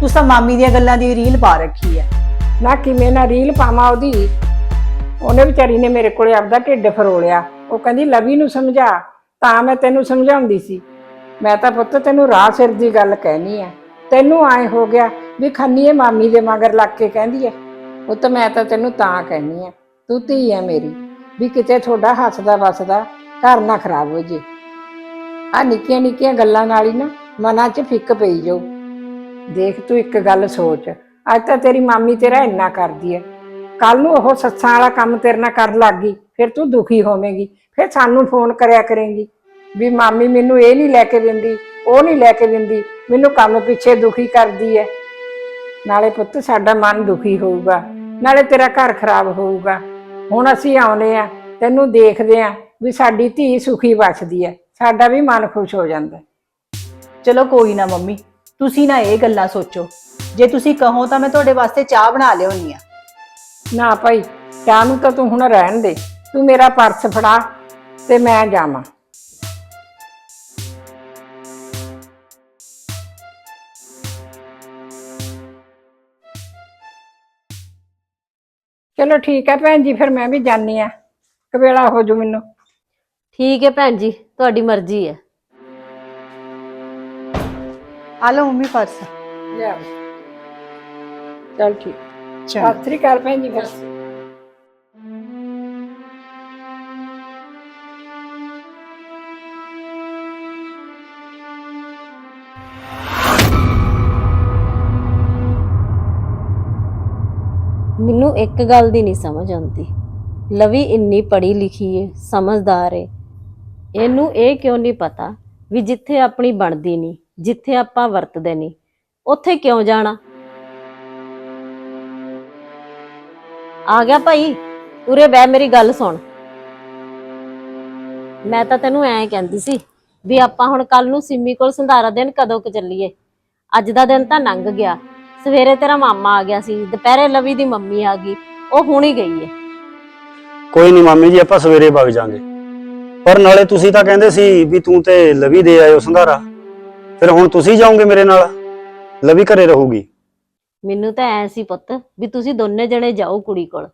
ਤੁਸੀਂ ਤਾਂ ਮਾਮੀ ਦੀਆਂ ਗੱਲਾਂ ਦੀ ਰੀਲ ਪਾ ਰੱਖੀ ਹੈ। ਨਾ ਕਿਵੇਂ ਨਾ ਰੀਲ ਪਾਵਾਂ ਉਹਦੀ। ਉਹਨੇ ਵਿਚਾਰੀ ਨੇ ਮੇਰੇ ਕੋਲੇ ਆਪਦਾ ਢਿੱਡ ਫਰੋਲਿਆ। ਉਹ ਕਹਿੰਦੀ, ਲਵੀ ਨੂੰ ਸਮਝਾ। ਤਾਂ ਮੈਂ ਤੈਨੂੰ ਸਮਝਾਉਂਦੀ ਸੀ। ਮੈਂ ਤਾਂ ਪੁੱਤ ਤੈਨੂੰ ਰਾਹ ਸਿਰ ਦੀ ਗੱਲ ਕਹਿਣੀ ਆ। ਤੈਨੂੰ ਆਏ ਹੋ ਗਿਆ ਵੀ ਖੰਨੀਏ ਮਾਮੀ ਦੇ ਮਗਰ ਲੱਗ ਕੇ ਕਹਿੰਦੀ ਐ ਉਹ ਤਾਂ ਮੈਂ ਤਾਂ ਤੈਨੂੰ ਤਾਂ ਕਹਿਣੀ ਆ। ਤੂੰ ਧੀ ਐ ਮੇਰੀ। ਵੀ ਕਿਤੇ ਤੁਹਾਡਾ ਹੱਸਦਾ ਵਸਦਾ ਘਰ ਨਾ ਖਰਾਬ ਹੋ ਜੇ। ਆ ਨਿੱਕੀਆਂ ਨਿੱਕੀਆਂ ਗੱਲਾਂ ਨਾਲ ਹੀ ਨਾ ਮਨਾਂ 'ਚ ਫਿੱਕ ਪਈ ਜਾਊ ਦੇਖ ਤੂੰ ਇੱਕ ਗੱਲ ਸੋਚ, ਅੱਜ ਤਾਂ ਤੇਰੀ ਮਾਮੀ ਤੇਰਾ ਇੰਨਾ ਕਰਦੀ ਐ। ਕੱਲ ਨੂੰ ਉਹ ਸੱਸਾਂ ਵਾਲਾ ਕੰਮ ਤੇਰੇ ਨਾਲ ਕਰਨ ਲੱਗ ਗਈ, ਫਿਰ ਤੂੰ ਦੁਖੀ ਹੋਵੇਂਗੀ, ਫਿਰ ਸਾਨੂੰ ਫੋਨ ਕਰਿਆ ਕਰੇਂਗੀ। ਵੀ ਮਾਮੀ ਮੈਨੂੰ ਇਹ ਨਹੀਂ ਲੈ ਕੇ ਦਿੰਦੀ, ਉਹ ਨਹੀਂ ਲੈ ਕੇ ਦਿੰਦੀ, ਮੈਨੂੰ ਕੰਮ ਪਿੱਛੇ ਦੁਖੀ ਕਰਦੀ ਐ। ਨਾਲੇ ਪੁੱਤ ਸਾਡਾ ਮਨ ਦੁਖੀ ਹੋਊਗਾ, ਨਾਲੇ ਤੇਰਾ ਘਰ ਖਰਾਬ ਹੋਊਗਾ। ਹੁਣ ਅਸੀਂ ਆਉਨੇ ਆ ਤੈਨੂੰ ਦੇਖਦੇ ਆ ਵੀ ਸਾਡੀ ਧੀ ਸੁਖੀ ਵਸਦੀ ਐ ਸਾਡਾ ਵੀ ਮਨ ਖੁਸ਼ ਹੋ ਜਾਂਦਾ ਹੈ। ਚਲੋ ਕੋਈ ਨਾ ਮੰਮੀ ਤੁਸੀਂ ਨਾ ਇਹ ਗੱਲਾਂ ਸੋਚੋ। ਜੇ ਤੁਸੀਂ ਕਹੋ ਤਾਂ ਮੈਂ ਤੁਹਾਡੇ ਵਾਸਤੇ ਚਾਹ ਬਣਾ ਲਿਆਉਣੀ ਆ। ਨਾ ਭਾਈ ਚਾਹ ਨੂੰ ਤਾਂ ਤੂੰ ਹੁਣ ਰਹਿਣ ਦੇ ਤੂੰ ਮੇਰਾ ਪਰਸ ਫੜਾ ਤੇ ਮੈਂ ਜਾਵਾਂ। ਚਲੋ ਠੀਕ ਹੈ ਭੈਣ ਜੀ ਫਿਰ ਮੈਂ ਵੀ ਜਾਣੀ ਆ ਕਵੇਲਾ ਹੋ ਜੂ ਮੈਨੂੰ। ਠੀਕ ਹੈ ਭੈਣ ਜੀ ਤੁਹਾਡੀ ਮਰਜ਼ੀ ਹੈ। ਆ ਲਓ ਮੰਮੀ ਪਰਸ। ਲਿਆ ਚਲ ਠੀਕ। ਚਲੋ। ਸਤਿ ਸ੍ਰੀ ਅਕਾਲ ਭੈਣ ਜੀ ਫਿਰ। ਮੈਨੂੰ ਇੱਕ ਗੱਲ ਦੀ ਨਹੀਂ ਸਮਝ ਆਉਂਦੀ। ਲਵੀ ਇੰਨੀ ਪੜ੍ਹੀ ਲਿਖੀ ਏ, ਸਮਝਦਾਰ ਏ। ਇਹਨੂੰ ਇਹ ਕਿਉਂ ਨਹੀਂ ਪਤਾ ਵੀ ਜਿੱਥੇ ਆਪਣੀ ਬਣਦੀ ਨਹੀਂ, ਜਿੱਥੇ ਆਪਾਂ ਵਰਤਦੇ ਨਹੀਂ, ਉੱਥੇ ਕਿਉਂ ਜਾਣਾ? ਆ ਗਿਆ ਭਾਈ, ਉਰੇ ਬਹਿ ਮੇਰੀ ਗੱਲ ਸੁਣ। ਮੈਂ ਤਾਂ ਤੈਨੂੰ ਐਂ ਕਹਿੰਦੀ ਸੀ ਵੀ ਆਪਾਂ ਹੁਣ ਕੱਲ ਨੂੰ ਸਿੰਮੀ ਕੋਲ ਸੰਧਾਰਾ ਦੇਣ ਕਦੋਂ ਕੁ ਚੱਲੀਏ? ਅੱਜ ਦਾ ਦਿਨ ਤਾਂ ਲੰਘ ਗਿਆ। ਸਵੇਰੇ ਤੇਰਾ ਮਾਮਾ ਆ ਗਿਆ ਸੀ ਦੁਪਹਿਰੇ ਲਵੀ ਦੀ ਮੰਮੀ ਆ ਗਈ ਉਹ ਹੁਣ ਹੀ ਗਈ ਏ। ਕੋਈ ਨਹੀਂ ਮਾਮੀ ਜੀ ਆਪਾਂ ਸਵੇਰੇ ਵਗ ਜਾਾਂਗੇ। ਪਰ ਨਾਲੇ ਤੁਸੀਂ ਤਾਂ ਕਹਿੰਦੇ ਸੀ ਵੀ ਤੂੰ ਤੇ ਲਵੀ ਦੇ ਆਇਓ ਸੰਧਾਰਾ। ਫਿਰ ਹੁਣ ਤੁਸੀਂ ਜਾਓਗੇ ਮੇਰੇ ਨਾਲ? ਲਵੀ ਘਰੇ ਰਹੂਗੀ। ਮੈਨੂੰ ਤਾਂ ਐ ਸੀ ਪੁੱਤ ਵੀ ਤੁਸੀਂ ਦੋਨੇ ਜਣੇ ਜਾਓ ਕੁੜੀ ਕੋਲ।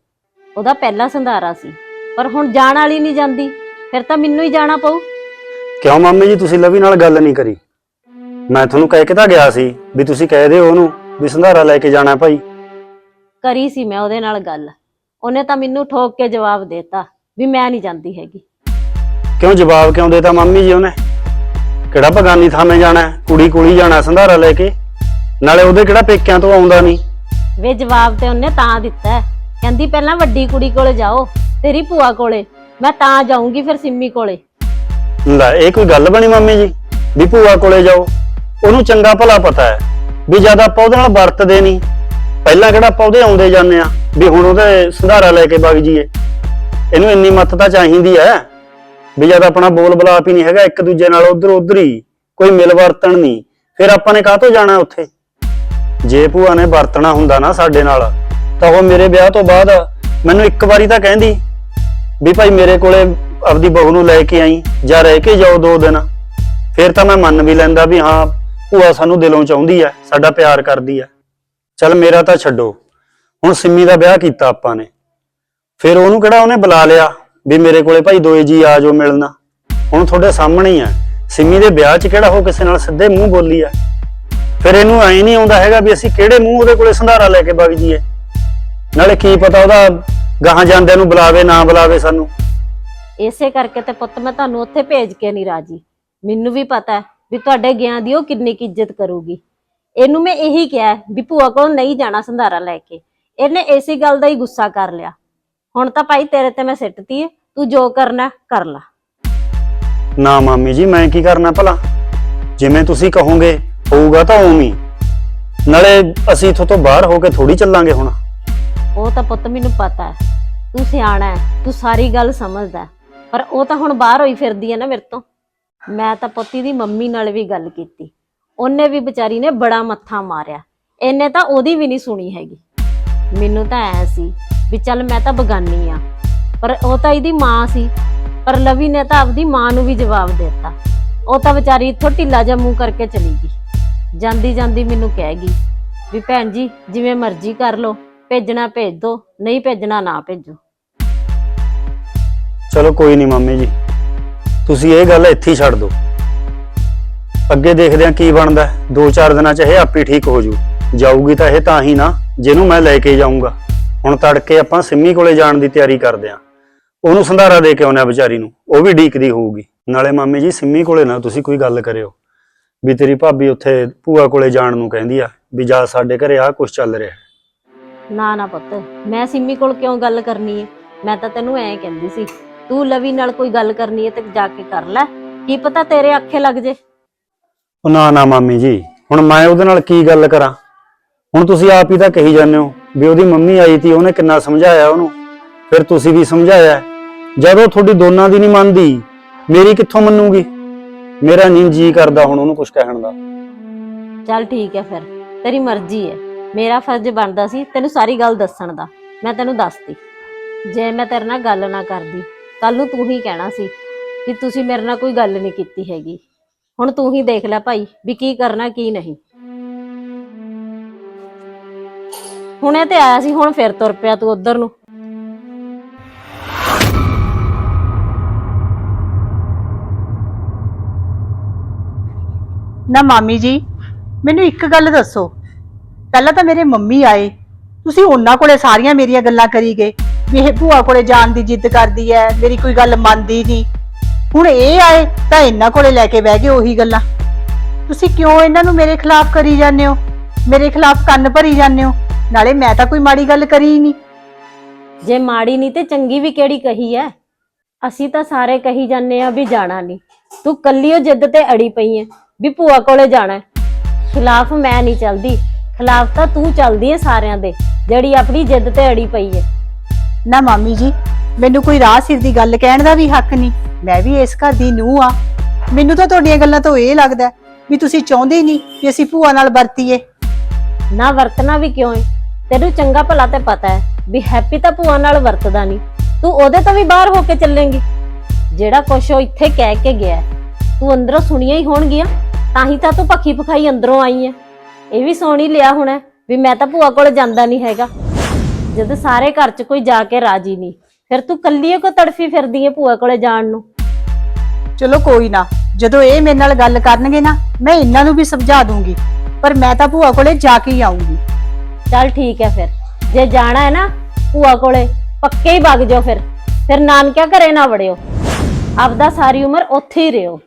ਉਹਦਾ ਪਹਿਲਾ ਸੰਧਾਰਾ ਸੀ ਪਰ ਹੁਣ ਜਾਣ ਵਾਲੀ ਨਹੀਂ ਜਾਂਦੀ ਫਿਰ ਤਾਂ ਮੈਨੂੰ ਹੀ ਜਾਣਾ ਪਊ। ਕਿਉਂ ਮਾਮੀ ਜੀ ਤੁਸੀਂ ਲਵੀ ਨਾਲ ਗੱਲ ਨਹੀਂ ਕਰੀ? ਮੈਂ ਤੁਹਾਨੂੰ ਕਹਿ ਕੇ ਤਾਂ ਗਿਆ ਸੀ ਵੀ ਤੁਸੀਂ ਕਹਿ ਦਿਓ ਉਹਨੂੰ। ਵੀ ਸੰਧਾਰਾ ਲੈ ਕੇ ਜਾਣਾ ਭਾਈ। ਕਰੀ ਸੀ ਮੈਂ ਉਹਦੇ ਨਾਲ ਗੱਲ। ਉਹਨੇ ਤਾਂ ਮੈਨੂੰ ਠੋਕ ਕੇ ਜਵਾਬ ਦੇਤਾ ਵੀ ਮੈਂ ਨਹੀਂ ਜਾਂਦੀ ਹੈਗੀ। ਕਿਉਂ ਜਵਾਬ ਕਿਉਂ ਦੇਤਾ ਮਾਮੀ ਜੀ ਉਹਨੇ? ਕਿਹੜਾ ਬਗਾਨੀ ਥਾਵੇਂ ਜਾਣਾ ਹੈ? ਕੁੜੀ ਹੀ ਜਾਣਾ ਸੰਧਾਰਾ ਲੈ ਕੇ? ਨਾਲੇ ਉਹਦੇ ਕਿਹੜਾ ਪੇਕਿਆਂ ਤੋਂ ਆਉਂਦਾ ਨਹੀਂ? ਵੇ ਜਵਾਬ ਤੇ ਉਹਨੇ ਤਾਂ ਦਿੱਤਾ ਹੈ। ਕਹਿੰਦੀ ਪਹਿਲਾਂ ਵੱਡੀ ਕੁੜੀ ਕੋਲੇ ਜਾਓ ਤੇਰੀ ਭੂਆ ਕੋਲੇ। ਮੈਂ ਤਾਂ ਜਾਊਂਗੀ ਫਿਰ ਸਿੰਮੀ ਕੋਲੇ। ਲੈ ਇਹ ਕੋਈ ਗੱਲ ਬਣੀ ਮਾਮੀ ਜੀ? ਵੀ ਭੂਆ ਕੋਲੇ ਜਾਓ। ਉਹਨੂੰ ਚੰਗਾ ਭਲਾ ਪਤਾ ਹੈ। ਵੀ ਜਦ ਆਪਾਂ ਉਹਦੇ ਨਾਲ ਵਰਤਦੇ ਨਹੀਂ, ਪਹਿਲਾਂ ਕਿਹੜਾ ਆਪਾਂ ਉਹਦੇ ਆਉਂਦੇ ਜਾਂਦੇ ਆ ਵੀ ਹੁਣ ਉਹਦੇ ਸੰਧਾਰਾ ਲੈ ਕੇ ਵਗ ਜੀਏ ਇਹਨੂੰ ਇੰਨੀ ਮੱਤ ਤਾਂ ਚਾਹੀਦੀ ਹੈ ਵੀ ਜਦ ਆਪਣਾ ਬੋਲ ਬਲਾਪ ਹੀ ਨਹੀਂ ਹੈਗਾ, ਇੱਕ ਦੂਜੇ ਨਾਲ ਉਧਰ ਉਧਰ ਹੀ ਕੋਈ ਮਿਲ ਵਰਤਣ ਨਹੀਂ, ਫਿਰ ਆਪਾਂ ਨੇ ਕਾਹਤੋਂ ਜਾਣਾ ਉੱਥੇ? ਜੇ ਭੂਆ ਨੇ ਵਰਤਣਾ ਹੁੰਦਾ ਨਾ ਸਾਡੇ ਨਾਲ, ਤਾਂ ਉਹ ਮੇਰੇ ਵਿਆਹ ਤੋਂ ਬਾਅਦ ਮੈਨੂੰ ਇੱਕ ਵਾਰੀ ਤਾਂ ਕਹਿੰਦੀ ਵੀ ਭਾਈ ਮੇਰੇ ਕੋਲੇ ਆਪਦੀ ਬਹੂ ਨੂੰ ਲੈ ਕੇ ਆਈ ਜਾਂ ਰਹਿ ਕੇ ਜਾਓ ਦੋ ਦਿਨ। ਫਿਰ ਤਾਂ ਮੈਂ ਮੰਨ ਵੀ ਲੈਂਦਾ ਵੀ ਹਾਂ ਭੂਆ ਸਾਨੂੰ ਦਿਲੋਂ ਚਾਹੁੰਦੀ ਹੈ ਸਾਡਾ ਪਿਆਰ ਕਰਦੀ ਹੈ ਚੱਲ ਮੇਰਾ ਤਾਂ ਛੱਡੋ, ਹੁਣ ਸਿੰਮੀ ਦਾ ਵਿਆਹ ਕੀਤਾ ਆਪਾਂ ਨੇ। ਫਿਰ ਉਹਨੂੰ ਕਿਹੜਾ ਉਹਨੇ ਬੁਲਾ ਲਿਆ ਵੀ ਮੇਰੇ ਕੋਲੇ ਭਾਈ ਦੋਏ ਜੀ ਆ ਜਾਓ ਮਿਲਣਾ? ਹੁਣ ਤੁਹਾਡੇ ਸਾਹਮਣੇ ਹੀ ਆ ਸਿੰਮੀ ਦੇ ਵਿਆਹ 'ਚ ਕਿਹੜਾ ਉਹ ਕਿਸੇ ਨਾਲ ਸਿੱਧੇ ਮੂੰਹ ਬੋਲੀ ਆ ਫਿਰ ਇਹਨੂੰ ਐਂ ਨਹੀਂ ਆਉਂਦਾ ਹੈਗਾ ਵੀ ਅਸੀਂ ਕਿਹੜੇ ਮੂੰਹ ਉਹਦੇ ਕੋਲੇ ਸੰਧਾਰਾ ਲੈ ਕੇ ਵਗ ਜੀਏ ਨਾਲੇ ਕੀ ਪਤਾ ਉਹਦਾ ਗਾਹਾਂ ਜਾਂਦਿਆਂ ਨੂੰ ਬੁਲਾਵੇ, ਨਾ ਬੁਲਾਵੇ ਸਾਨੂੰ। ਇਸੇ ਕਰਕੇ ਤੇ ਪੁੱਤ ਮੈਂ ਤੁਹਾਨੂੰ ਉੱਥੇ ਭੇਜ ਕੇ ਨਹੀਂ ਰਾਜੀ। ਮੈਨੂੰ ਵੀ ਪਤਾ ਹੈ ਵੀ ਤੁਹਾਡੇ ਗਿਆਂ ਦੀ ਉਹ ਕਿੰਨੀ ਕੁ ਇੱਜ਼ਤ ਕਰੂਗੀ। ਇਹਨੂੰ ਮੈਂ ਇਹੀ ਕਿਹਾ ਵੀ ਭੂਆ ਕੋਲ ਨਹੀਂ ਜਾਣਾ ਸੰਧਾਰਾ ਲੈ ਕੇ। ਇਹਨੇ ਇਸੇ ਗੱਲ ਦਾ ਹੀ ਗੁੱਸਾ ਕਰ ਲਿਆ। ਹੁਣ ਤਾਂ ਭਾਈ ਤੇਰੇ ਤੇ ਮੈਂ ਸਿੱਟਤੀ ਹੈ ਤੂੰ ਜੋ ਕਰਨਾ ਕਰ ਲੈ। ਨਾ ਮਾਮੀ ਜੀ ਮੈਂ ਕੀ ਕਰਨਾ ਭਲਾ? ਜਿਵੇਂ ਤੁਸੀਂ ਕਹੋਗੇ ਹੋਊਗਾ ਤਾਂ ਉਵੇਂ ਨਾਲੇ ਅਸੀਂ ਇਥੋਂ ਤੋਂ ਬਾਹਰ ਹੋ ਕੇ ਥੋੜੀ ਚੱਲਾਂਗੇ ਹੁਣ। ਉਹ ਤਾਂ ਪੁੱਤ ਮੈਨੂੰ ਪਤਾ ਹੈ। ਤੂੰ ਸਿਆਣਾ ਹੈ ਤੂੰ ਸਾਰੀ ਗੱਲ ਸਮਝਦਾ ਹੈ। ਪਰ ਉਹ ਤਾਂ ਹੁਣ ਬਾਹਰ ਹੋਈ ਫਿਰਦੀ ਹੈ ਨਾ ਮੇਰੇ ਤੋਂ। ਮੈਂ ਤਾਂ ਪੋਤੀ ਦੀ ਮੰਮੀ ਨਾਲ ਵੀ ਗੱਲ ਕੀਤੀ। ਉਹਨੇ ਵੀ ਵਿਚਾਰੀ ਨੇ ਬੜਾ ਮੱਥਾ ਮਾਰਿਆ। ਇਹਨੇ ਤਾਂ ਉਹਦੀ ਵੀ ਨਹੀਂ ਸੁਣੀ ਹੈਗੀ। ਮੈਨੂੰ ਤਾਂ ਐ ਸੀ ਵੀ ਚੱਲ ਮੈਂ ਤਾਂ ਬਗਾਨੀ ਆ। ਪਰ ਉਹ ਤਾਂ ਇਹਦੀ ਮਾਂ ਸੀ। ਪਰ ਲਵੀ ਨੇ ਤਾਂ ਆਪਦੀ ਮਾਂ ਨੂੰ ਵੀ ਜਵਾਬ ਦੇ ਦਿੱਤਾ। ਉਹ ਤਾਂ ਵਿਚਾਰੀ ਇੱਥੋਂ ਢਿੱਲਾ ਜਿਹਾ ਮੂੰਹ ਕਰਕੇ ਚਲੀ ਗਈ। ਜਾਂਦੀ ਜਾਂਦੀ ਮੈਨੂੰ ਕਹਿ ਗਈ ਵੀ ਭੈਣ ਜੀ, ਜਿਵੇਂ ਮਰਜ਼ੀ ਕਰ ਲਓ, ਭੇਜਣਾ ਭੇਜ ਦੋ, ਨਹੀਂ ਭੇਜਣਾ ਨਾ ਭੇਜੋ। ਚਲੋ ਕੋਈ ਨਹੀਂ ਮਾਮੀ ਜੀ। ਤੁਸੀਂ ਇਹ ਗੱਲ ਇੱਥੇ ਹੀ ਛੱਡ ਦਿਓ। ਅੱਗੇ ਦੇਖਦੇ ਹਾਂ ਕੀ ਬਣਦਾ ਹੈ। ਦੋ ਚਾਰ ਦਿਨਾਂ ਚ ਇਹ ਆਪੇ ਠੀਕ ਹੋ ਜੂ। ਜਾਊਗੀ ਤਾਂ ਇਹ ਤਾਂ ਹੀ ਨਾ, ਜਿਹਨੂੰ ਮੈਂ ਲੈ ਕੇ ਜਾਊਂਗਾ। ਹੁਣ ਤੜਕੇ ਆਪਾਂ ਸਿੰਮੀ ਕੋਲੇ ਜਾਣ ਦੀ ਤਿਆਰੀ ਕਰਦੇ ਆਂ ਉਹਨੂੰ ਸੰਧਾਰਾ ਦੇ ਕੇ ਆਉਣਾ ਵਿਚਾਰੀ ਨੂੰ। ਉਹ ਵੀ ਢੀਕਦੀ ਹੋਊਗੀ। ਨਾਲੇ ਮਾਮੀ ਜੀ, ਸਿੰਮੀ ਕੋਲੇ ਨਾ ਤੁਸੀਂ ਕੋਈ ਗੱਲ ਕਰਿਓ। ਵੀ ਤੇਰੀ ਭਾਬੀ ਉੱਥੇ ਭੂਆ ਕੋਲੇ ਜਾਣ ਨੂੰ ਕਹਿੰਦੀ ਆ, ਵੀ ਜਾ ਸਾਡੇ ਘਰੇ ਆ ਕੁਝ ਚੱਲ ਰਿਹਾ ਹੈ। ਨਾ ਨਾ ਪੁੱਤ, ਮੈਂ ਸਿੰਮੀ ਕੋਲ ਕਿਉਂ ਗੱਲ ਕਰਨੀ ਹੈ? ਮੈਂ ਤਾਂ ਤੈਨੂੰ ਐਂ ਕਹਿੰਦੀ ਸੀ ਤੂੰ ਲਵੀ ਨਾਲ ਕੋਈ ਗੱਲ ਕਰਨੀ ਹੈ ਤੇ ਜਾ ਕੇ ਕਰ ਲੈ। ਕੀ ਪਤਾ ਤੇਰੇ ਅੱਖੇ ਲੱਗ ਜੇ। ਉਹ ਨਾ ਨਾ ਮਾਮੀ ਜੀ ਹੁਣ ਮੈਂ ਉਹਦੇ ਨਾਲ ਕੀ ਗੱਲ ਕਰਾਂ? ਹੁਣ ਤੁਸੀਂ ਆਪ ਹੀ ਤਾਂ ਕਹੀ ਜਾਂਦੇ ਹੋ ਵੀ ਉਹਦੀ ਮੰਮੀ ਆਈ ਤੀ ਉਹਨੇ ਕਿੰਨਾ ਸਮਝਾਇਆ ਉਹਨੂੰ। ਫਿਰ ਤੁਸੀਂ ਵੀ ਸਮਝਾਇਆ। ਜਦੋਂ ਤੁਹਾਡੀ ਦੋਨਾਂ ਦੀ ਨਹੀਂ ਮੰਨਦੀ ਮੇਰੀ ਕਿੱਥੋਂ ਮੰਨੂਗੀ? ਮੇਰਾ ਨਹੀਂ ਜੀ ਕਰਦਾ ਹੁਣ ਉਹਨੂੰ ਕੁਝ ਕਹਿਣ ਦਾ। ਚੱਲ ਠੀਕ ਹੈ ਫਿਰ ਤੇਰੀ ਮਰਜ਼ੀ ਹੈ। ਮੇਰਾ ਫਰਜ਼ ਬਣਦਾ ਸੀ ਤੈਨੂੰ ਸਾਰੀ ਗੱਲ ਦੱਸਣ ਦਾ। ਮੈਂ ਤੈਨੂੰ ਦੱਸਤੀ। ਜੇ ਮੈਂ ਤੇਰੇ ਨਾਲ ਗੱਲ ਨਾ ਕਰਦੀ ਕੱਲ ਨੂੰ ਤੂੰ ਹੀ ਕਹਿਣਾ ਸੀ ਕਿ ਤੁਸੀਂ ਮੇਰੇ ਨਾਲ ਕੋਈ ਗੱਲ ਨਹੀਂ ਕੀਤੀ ਹੈਗੀ। ਹੁਣ ਤੂੰ ਹੀ ਦੇਖ ਲੈ ਭਾਈ ਵੀ ਕੀ ਕਰਨਾ ਕੀ ਨਹੀਂ। ਹੁਣੇ ਤੇ ਆਇਆ ਸੀ, ਹੁਣ ਫਿਰ ਤੁਰ ਪਿਆ ਤੂੰ ਉਧਰ ਨੂੰ। ਨਾ ਮਾਮੀ ਜੀ, ਮੈਨੂੰ ਇੱਕ ਗੱਲ ਦੱਸੋ। ਪਹਿਲਾਂ ਤਾਂ ਮੇਰੇ ਮੰਮੀ ਆਏ। ਤੁਸੀਂ ਉਹਨਾਂ ਕੋਲੇ ਸਾਰੀਆਂ ਮੇਰੀਆਂ ਗੱਲਾਂ ਕਰੀ ਗਏ। ਵੀ ਇਹ ਭੂਆ ਕੋਲੇ ਜਾਣ ਦੀ ਜਿੱਦ ਕਰਦੀ ਹੈ ਮੇਰੀ ਕੋਈ ਗੱਲ ਮੰਨਦੀ ਨਹੀਂ। ਹੁਣ ਇਹ ਆਏ ਤਾਂ ਇਹਨਾਂ ਕੋਲੇ ਲੈ ਕੇ ਬਹਿ ਗਏ ਉਹੀ ਗੱਲਾਂ। ਤੁਸੀਂ ਕਿਉਂ ਇਹਨਾਂ ਨੂੰ ਮੇਰੇ ਖਿਲਾਫ ਕਰੀ ਜਾਂਦੇ ਹੋ? ਮੇਰੇ ਖਿਲਾਫ ਕੰਨ ਭਰੀ ਜਾਂਦੇ ਹੋ? ਨਾਲੇ ਮੈਂ ਤਾਂ ਕੋਈ ਮਾੜੀ ਗੱਲ ਕਰੀ ਹੀ ਨਹੀਂ। ਜੇ ਮਾੜੀ ਨਹੀਂ ਤੇ ਚੰਗੀ ਵੀ ਕਿਹੜੀ ਕਹੀ ਐ? ਅਸੀਂ ਤਾਂ ਸਾਰੇ ਕਹੀ ਜਾਂਦੇ ਆ ਵੀ ਜਾਣਾ ਨਹੀਂ। ਤੂੰ ਕੱਲੀ ਉਹ ਜਿੱਦ ਤੇ ਅੜੀ ਪਈ ਐ ਵੀ ਭੂਆ ਕੋਲੇ ਜਾਣਾ ਖਿਲਾਫ ਮੈਂ ਨਹੀਂ ਚੱਲਦੀ। ਖਿਲਾਫ ਤਾਂ ਤੂੰ ਚੱਲਦੀ ਐ ਸਾਰਿਆਂ ਦੇ, ਜਿਹੜੀ ਆਪਣੀ ਜਿੱਦ ਤੇ ਅੜੀ ਪਈ ਐ। ਨਾ ਮਾਮੀ ਜੀ ਮੈਨੂੰ ਕੋਈ ਰਾਹ ਸਿਰ ਦੀ ਗੱਲ ਕਹਿਣ ਦਾ ਵੀ ਹੱਕ ਨਹੀਂ। ਮੈਂ ਵੀ ਇਸ ਘਰ ਦੀ ਨੂੰਹ ਆ ਮੈਨੂੰ ਤਾਂ ਤੁਹਾਡੀਆਂ ਗੱਲਾਂ ਤੋਂ ਇਹ ਲੱਗਦਾ ਵੀ ਤੁਸੀਂ ਚਾਹੁੰਦੇ ਹੀ ਨਹੀਂ ਕਿ ਅਸੀਂ ਭੂਆ ਨਾਲ ਵਰਤੀਏ। ਨਾ ਵਰਤਣਾ ਵੀ ਕਿਉਂ ਏ? ਤੈਨੂੰ ਚੰਗਾ ਭਲਾ ਤੇ ਪਤਾ ਹੈ ਵੀ ਹੈਪੀ ਤਾਂ ਭੂਆ ਨਾਲ ਵਰਤਦਾ ਨਹੀਂ। ਤੂੰ ਉਹਦੇ ਤੋਂ ਵੀ ਬਾਹਰ ਹੋ ਕੇ ਚੱਲੇਂਗੀ। ਜਿਹੜਾ ਕੁਛ ਉਹ ਇੱਥੇ ਕਹਿ ਕੇ ਗਿਆ ਹੈ, ਤੂੰ ਅੰਦਰੋਂ ਸੁਣੀਆਂ ਹੀ ਹੋਣਗੀਆਂ ਤਾਂ ਹੀ ਤਾਂ ਤੂੰ ਭੱਖੀ ਭਖਾਈ ਅੰਦਰੋਂ ਆਈ ਹੈ। ਇਹ ਵੀ ਸੁਣ ਲਿਆ ਹੋਣਾ ਵੀ ਮੈਂ ਤਾਂ ਭੂਆ ਕੋਲ ਜਾਂਦਾ ਨਹੀਂ ਹੈਗਾ। ਜਦ ਸਾਰੇ ਘਰ 'ਚ ਕੋਈ ਜਾ ਕੇ ਰਾਜੀ ਨਹੀਂ। ਫਿਰ ਤੂੰ ਕੱਲੀ ਕੋ ਤੜਫੀ ਫਿਰਦੀ ਹੈ ਭੂਆ ਕੋਲੇ ਜਾਣ ਨੂੰ? ਚਲੋ ਕੋਈ ਨਾ ਜਦੋਂ ਇਹ ਮੇਰੇ ਨਾਲ ਗੱਲ ਕਰਨਗੇ ਨਾ ਮੈਂ ਇਹਨਾਂ ਨੂੰ ਵੀ ਸਮਝਾ ਦੂੰਗੀ। ਪਰ ਮੈਂ ਤਾਂ ਭੂਆ ਕੋਲੇ ਜਾ ਕੇ ਹੀ ਆਉਂਗੀ ਚੱਲ ਠੀਕ ਹੈ ਫਿਰ। ਜੇ ਜਾਣਾ ਹੈ ਨਾ ਭੂਆ ਕੋਲੇ ਪੱਕੇ ਹੀ ਵਗ ਜਾਓ ਫਿਰ। ਫਿਰ ਨਾਨਕਿਆ ਘਰੇ ਨਾ ਵੜਿਓ। ਆਪਦਾ ਸਾਰੀ ਉਮਰ ਉੱਥੇ ਹੀ ਰਿਓ।